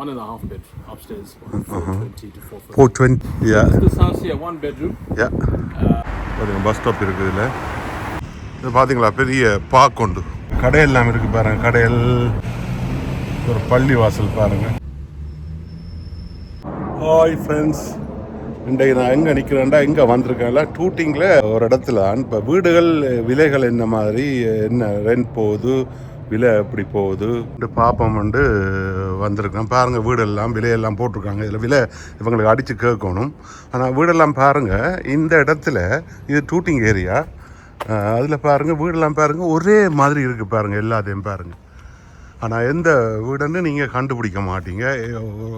one and a half bed upstairs, four twenty to four fifty. Four twenty This house here, one bedroom. யா பாருங்க bus stop இருக்குது இதில். இது பார்த்தீங்களா பெரிய பார்க் உண்டு. கடையெல்லாம் இருக்குது பாருங்க கடையல். ஒரு பள்ளி வாசல் பாருங்க. ஹாய் ஃப்ரெண்ட்ஸ் இன்றைக்கு நான் எங்கே நிற்கிறேன்டா எங்கே வந்திருக்கேன்ல? டூட்டிங்கில் ஒரு இடத்துல இப்போ வீடுகள் விலைகள் என்ன மாதிரி? என்ன ரெண்ட் போகுது? விலை எப்படி போகுது? பாப்பம் வந்து வந்திருக்கோம் பாருங்கள் வீடெல்லாம் விலையெல்லாம் போட்டிருக்காங்க. இதில் விலை இவங்களுக்கு அடித்து கேட்கணும். ஆனால் வீடெல்லாம் பாருங்கள் இந்த இடத்துல இது டூட்டிங் ஏரியா அதில் பாருங்கள் வீடெல்லாம் பாருங்கள் ஒரே மாதிரி இருக்குது பாருங்கள் எல்லாத்தையும் பாருங்கள் ஆனால் எந்த வீடுன்னு நீங்கள் கண்டுபிடிக்க மாட்டீங்க.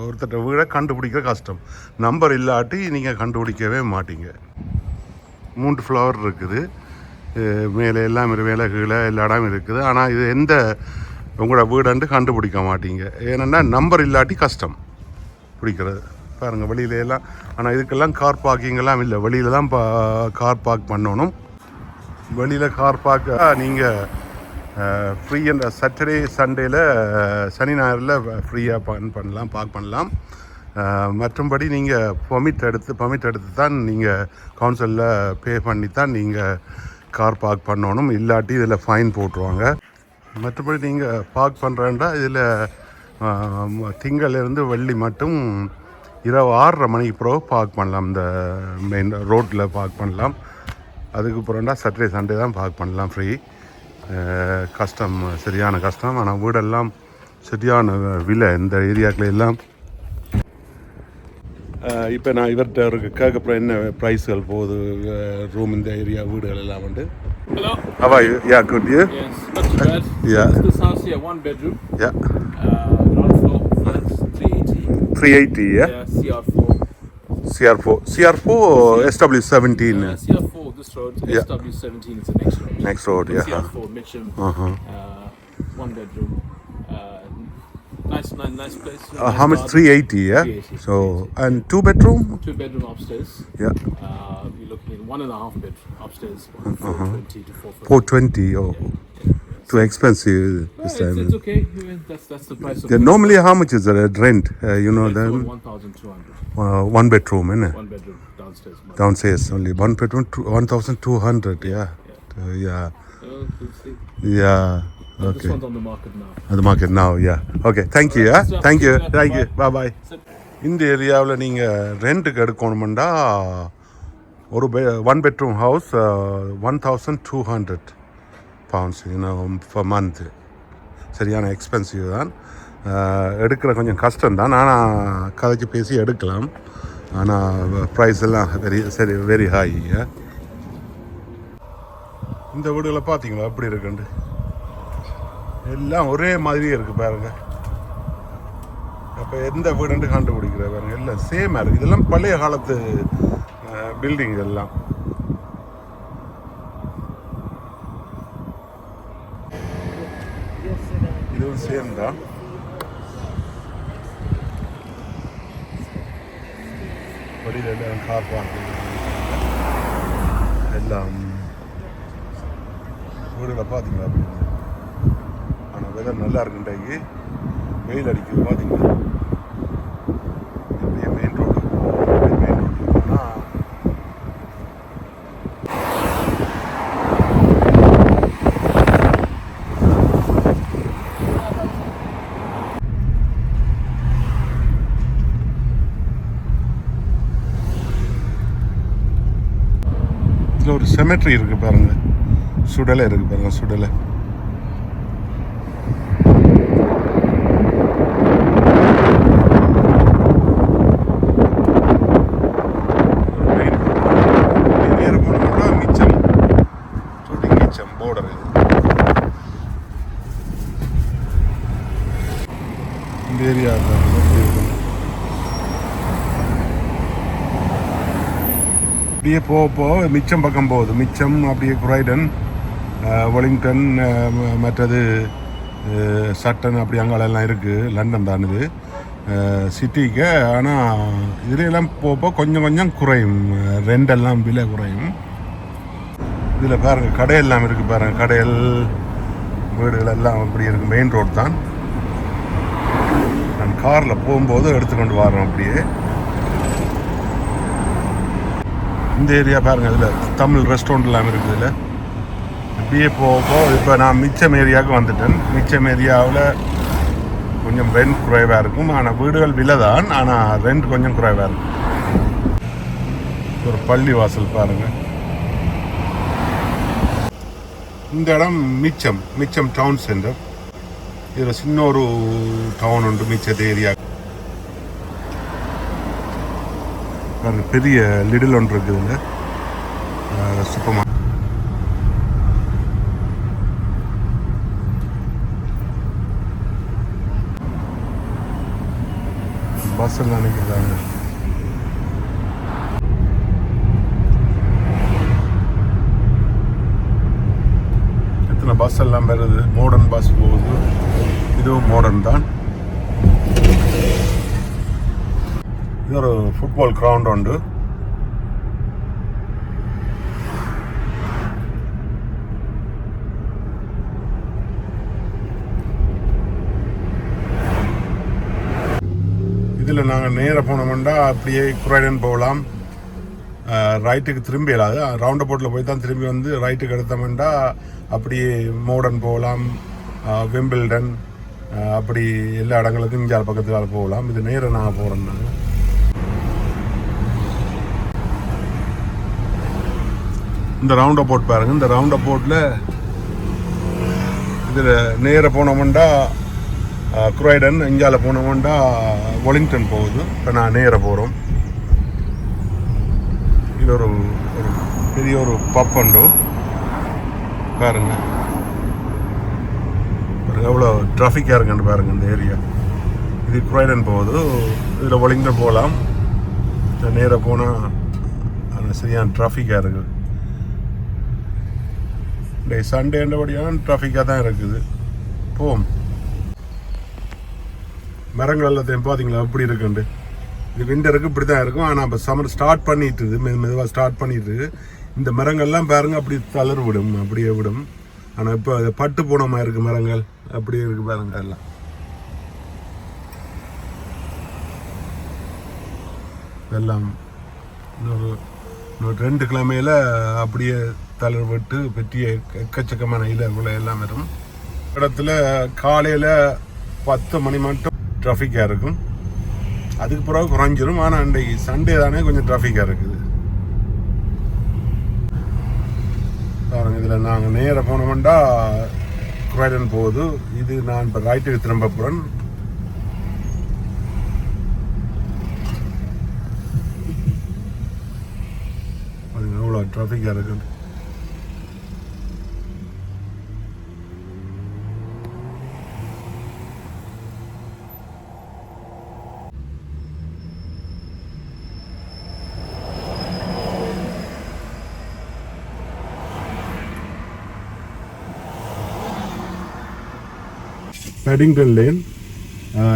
ஒருத்தட்ட வீடை கண்டுபிடிக்கிற கஷ்டம். நம்பர் இல்லாட்டி நீங்கள் கண்டுபிடிக்கவே மாட்டீங்க. மூன்று ஃப்ளவர் இருக்குது. மேலே எல்லாம் இரு- மேலே கீழே எல்லா இருக்குது. ஆனால் இது எந்த உங்களோட வீடுன்ட்டு கண்டுபிடிக்க மாட்டீங்க. ஏன்னா நம்பர் இல்லாட்டி கஷ்டம். பிடிக்கிறது. பாருங்கள் வெளியில எல்லாம் ஆனால் இதுக்கெல்லாம் கார் பார்க்கிங்கெல்லாம் இல்லை. வெளியில தான் பா கார் பார்க் பண்ணணும். வெளியில் கார் பார்க்க நீங்கள் ஃப்ரீ அந்த சாட்டர்டே சண்டேயில் சனி ஞாயிறில் ஃப்ரீயாக பண் பண்ணலாம் பார்க் பண்ணலாம். மற்றும்படி நீங்கள் பர்மிட் எடுத்து பர்மிட் எடுத்து தான் நீங்கள் கவுன்சிலில் பே பண்ணி தான் நீங்கள் கார் பார்க் பண்ணணும். இல்லாட்டி இதில் ஃபைன் போட்டுருவாங்க. மற்றபடி நீங்கள் பார்க் பண்ணுறேன்டா இதில் திங்கள்லேருந்து வெள்ளி மட்டும் இரவு ஆறரை மணிக்கு பிறகு பார்க் பண்ணலாம். இந்த மெயின் ரோட்டில் பார்க் பண்ணலாம். அதுக்கு அப்புறம்டா சாட்டர்டே சண்டே தான் பார்க் பண்ணலாம் ஃப்ரீ கஷ்டம் சரியான கஷ்டம். ஆனால் வீடெல்லாம் சரியான விலை. இந்த ஏரியாக்கள் எல்லாம் இப்போ நான் இவர்கிட்ட ஒரு கேட்கப்புறம் என்ன ப்ரைஸ்கள் போகுது ரூம் இந்த ஏரியா வீடுகள் எல்லாம் வந்து Hello. அவா yeah good you Yes, not too bad. Yeah. This house here, one bedroom, yeah uh, ground floor, flats, three eighty. Three eighty yeah Yeah, CR four. CR four CR four SW seventeen Uh, CR four, this road. Yeah. SW seventeen is the next road. Next road yeah CR four, Mitcham. Uh-huh. Uh, one bedroom. Uh, nice, nice, nice place. Uh, nice how much? garden. 380, yeah? 380, So, and two bedroom? Two bedroom upstairs. Yeah. Uh, you're looking at one and a half bed upstairs, four twenty to four fifty. 420, oh, too expensive this It's, time. it's okay. I mean, That's that's the price of Yeah, normally, how much is the rent? Uh, you know, the One thousand two hundred. uh, one bedroom, innit? One bedroom downstairs. Downstairs only. One bedroom, two- 1,200, yeah. Uh, yeah. Uh, we'll see. Yeah. This Okay. one's on the market now. At the market now, yeah. Okay, thank you, yeah? Thank you, thank you. bye. Bye. இந்த ஏரியாவில் நீங்கள் ரெண்ட்டுக்கு எடுக்கணுமெண்டா ஒரு பெ one bedroom house one thousand two hundred pounds இன்னும் per month சரியான expensive தான் அஹ், எடுக்கிற கொஞ்சம் கஷ்டம் தான் ஆனால் கதைச்சு பேசி எடுக்கலாம் ஆனால் ப்ரைஸ் எல்லாம் வெரி சரி வெரி ஹை இந்த வீடுகளை பார்த்தீங்களா எப்படி இருக்குண்டு எல்லாம் ஒரே மாதிரியே இருக்குது பாருங்க. அப்போ எந்த வீடுன்ட்டு கண்டுபிடிக்கிற பாருங்க. எல்லாம் சேமாக இருக்குது இதெல்லாம் பழைய காலத்து பில்டிங் எல்லாம் இதுவும் சேம் தான். வெளியில் எல்லாம் கார் பார்க்கிங் எல்லாம். வீடுகளை பார்த்தீங்களா? அப்படின்னு வெதர் நல்லா இருக்குன்றைக்கு வெயில் அடிக்குது பார்த்தீங்களா இப்படியே மெயின் ரோடு மெயின் ரோடு போனால் இதில் ஒரு செமெட்ரி இருக்குது பாருங்கள் சுடலை இருக்குது பாருங்கள் சுடலை நேரு போனோம்னா மிச்சம் ஷூட்டிங் மிச்சம் போர்டர் இது இந்த ஏரியா அப்படியே போக போக மிச்சம் பக்கம் போகுது. மிச்சம் அப்படியே குரைடன் வெலிங்டன் மற்றது சட்டன் அப்படி அங்கெல்லாம் இருக்குது லண்டன் தான் இது. சிட்டிக்கு ஆனால் இதுலையெல்லாம் போகப்போ போக கொஞ்சம் கொஞ்சம் குறையும். ரெண்டெல்லாம் விலை குறையும். இதில் பாருங்கள் கடையெல்லாம் இருக்குது பாருங்கள் கடையல் வீடுகள் எல்லாம் அப்படி இருக்குது மெயின் ரோடு தான். நான் காரில் போகும்போது எடுத்துக்கொண்டு வரோம் அப்படியே. இந்த ஏரியா பாருங்க இதில் தமிழ் ரெஸ்டாரண்ட் எல்லாம் இருக்குது இதில். அப்படியே போக இப்போ நான் மிச்சம் ஏரியாவுக்கு வந்துட்டேன். மிச்சம் ஏரியாவில் கொஞ்சம் ரெண்ட் குறைவாக இருக்கும். ஆனால் வீடுகள் விலை தான் ஆனால் ரெண்ட் கொஞ்சம் குறைவாக இருக்கும். ஒரு பள்ளி வாசல் பாருங்க. இந்த இடம் மிச்சம் மிச்சம் டவுன் சென்டர் இதில் சின்ன ஒரு டவுன் உண்டு மிச்சத்து ஏரியா. ஒரு பெரிய லிடில் ஒன்று இருக்குதுங்க சூப்பர் மார்க்கெட் பஸ் எல்லாம் நினைக்கிறாங்க. எத்தனை பஸ் எல்லாம் வருது? மாடர்ன் பஸ் போகுது. இதுவும் மாடர்ன் தான். இது ஒரு ஃபுட்பால் கிரவுண்ட் உண்டு இதில் நாங்கள் நேராக போனோம்னா அப்படியே குரைடன் போகலாம் ரைட்டுக்கு திரும்பி இல்லாது ரவுண்ட் போட்டில் போய் தான் திரும்பி வந்து ரைட்டுக்கு எடுத்தோம்னா அப்படியே மோடன் போகலாம் வெம்பிள்டன் அப்படி எல்லா இடங்களுக்கும் இங்கே பக்கத்தில் போகலாம் இது நேராக நாங்கள் போகிறோம் நாங்கள் இந்த ரவுண்ட் போட் பாருங்க. இந்த ரவுண்ட் போட்டில் இதில் நேராக போனவன்டா குரைடன் இங்கால போனவன்டா ஒலிங்டன் போகுது. இப்போ நான் நேராக போகிறோம் இது ஒரு ஒரு பெரிய ஒரு பப் உண்டு. பாருங்க. பாருங்க எவ்வளோ டிராஃபிக்காக இருக்குன்னு பாருங்க இந்த ஏரியா இது குரைடன் போகுது. இதில் ஒலிங்டன் போகலாம். நேராக போனால் சரியான டிராஃபிக்காக இருக்குது டே சண்டேன்றபடியான டிராஃபிக்காக தான் இருக்குது. போம் மரங்கள் எல்லாத்தையும் பார்த்தீங்களா எப்படி இருக்குண்டு இது விண்டருக்கு இப்படி தான் இருக்கும். ஆனால் இப்போ சம்மர் ஸ்டார்ட் பண்ணிட்டுருது மெது மெதுவாக ஸ்டார்ட் பண்ணிட்டு இந்த மரங்கள்லாம் பாருங்கள் அப்படி தளர் விடும் அப்படியே விடும். ஆனால் இப்போ அது பட்டு போன மாதிரி மரங்கள். அப்படியே இருக்குது பாருங்கள் எல்லாம். எல்லாம் இன்னொரு ரெண்டு கிழமையில அப்படியே தளர்விட்டு விட்டு பெரிய எக்கச்சக்கமான இலகுல எல்லாம் வரும். இடத்துல காலையில் பத்து மணி மட்டும் ட்ராஃபிக்காக இருக்கும். அதுக்கு பிறகு குறைஞ்சிரும். ஆனால் அன்றைக்கு சண்டே தானே கொஞ்சம் ட்ராஃபிக்காக இருக்குது. பாருங்கள் இதில் நாங்கள் நேராக போனோம்டா. குரைடன் போகுது. இது நான் இப்போ ரைட்டுக்கு திரும்ப போகிறேன் பாருங்க எவ்வளோ டிராஃபிக்காக இருக்குது. பேடிங்டன் லேன்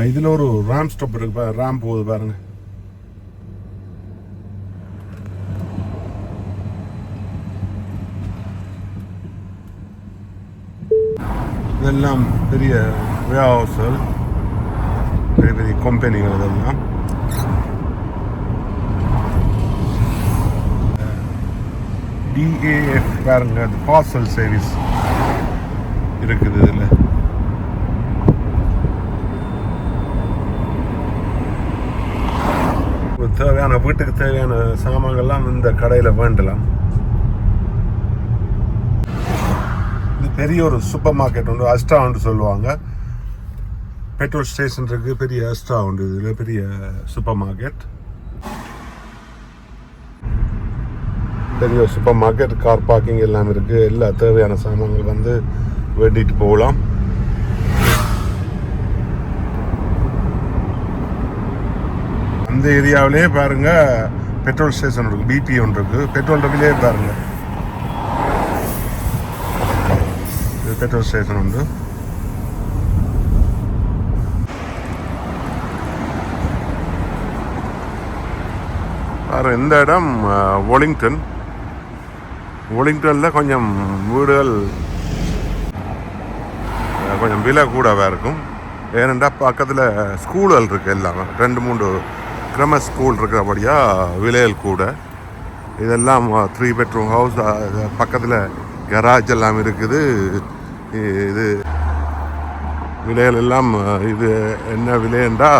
இதில் ஒரு ரேம் ஸ்டாப் இருக்கு பா ரேம் போகுது பாருங்க. இதெல்லாம் பெரிய வேர்ஹவுஸ்கள் பெரிய பெரிய கம்பெனிகள் இதெல்லாம். டிஏஎஃப் பாருங்க அது பார்சல் சர்வீஸ் இருக்குது இதில். தேவையான வீட்டுக்கு தேவையான சாமான்கள்லாம் இந்த கடையில் வேண்டலாம் இது பெரிய ஒரு சூப்பர் மார்க்கெட் உண்டு அஸ்ட்ரா உண்டு சொல்லுவாங்க. பெட்ரோல் ஸ்டேஷன் இருக்குது பெரிய அஸ்ட்ரா உண்டு இதில் பெரிய சூப்பர் மார்க்கெட். பெரிய சூப்பர் மார்க்கெட் கார் பார்க்கிங் எல்லாம் இருக்குது எல்லா தேவையான சாமான்கள் வந்து வேண்டிட்டு போகலாம். அந்த ஏரியாவிலே பாருங்க பெட்ரோல் ஸ்டேஷன் இருக்குது பிபி ஒன்று இருக்குது பெட்ரோல் டப்பிலே பாருங்கள் இது பெட்ரோல் ஸ்டேஷன் உண்டு. பாரு இந்த இடம் ஒலிங்டன் ஒலிங்டனில் கொஞ்சம் வீடுகள் கொஞ்சம் விலை கூடவாக இருக்கும். ஏனென்றால் பக்கத்தில் ஸ்கூல்கள் இருக்குது எல்லாமே. ரெண்டு மூணு கிரம ஸ்கூல் இருக்கிறபடியாக விலைகள் கூட. இதெல்லாம் த்ரீ பெட்ரூம் ஹவுஸ் பக்கத்தில் கராஜ் எல்லாம் இருக்குது. இது விலைகள் எல்லாம் இது என்ன விலைன்றா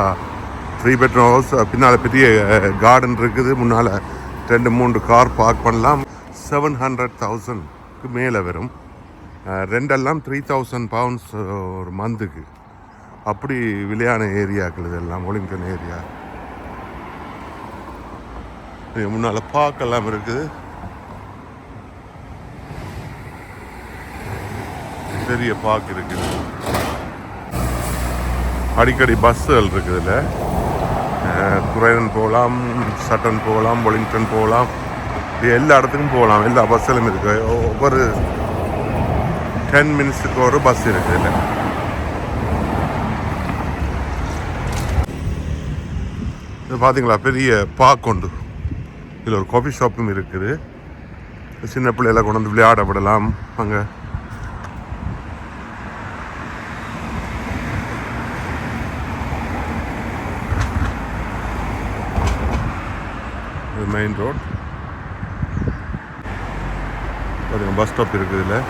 த்ரீ பெட்ரூம் ஹவுஸ் பின்னால் பெரிய கார்டன் இருக்குது. முன்னால் ரெண்டு மூன்று கார் பார்க் பண்ணலாம். செவன் ஹண்ட்ரட் தௌசண்ட்க்கு மேலே வரும். ரெண்டெல்லாம் த்ரீ தௌசண்ட் பவுண்ட்ஸ் ஒரு மந்த்துக்கு அப்படி விலையான ஏரியாக்கள் இதெல்லாம் ஒலிங்கன் ஏரியா. முன்னால் பார்க்கெல்லாம் இருக்குது. பெரிய பார்க் இருக்குது அடிக்கடி பஸ்ஸுகள் இருக்குதுல்ல துறையன் போகலாம் சட்டன் போகலாம் ஒலிங்டன் போகலாம். எல்லா இடத்துக்கும் போகலாம். எல்லா பஸ்ஸிலும் இருக்கு. ஒவ்வொரு டென் மினிட்ஸுக்கு ஒரு பஸ் இருக்குது இல்லை இது பார்த்தீங்களா பெரிய பார்க் உண்டு இதில் ஒரு காஃபி ஷாப்பும் இருக்குது. சின்ன பிள்ளைகளை கொண்டு வந்து விளையாட விடலாம். அங்கே மெயின் ரோட் பாருங்க பஸ் ஸ்டாப் இருக்குது இதில்.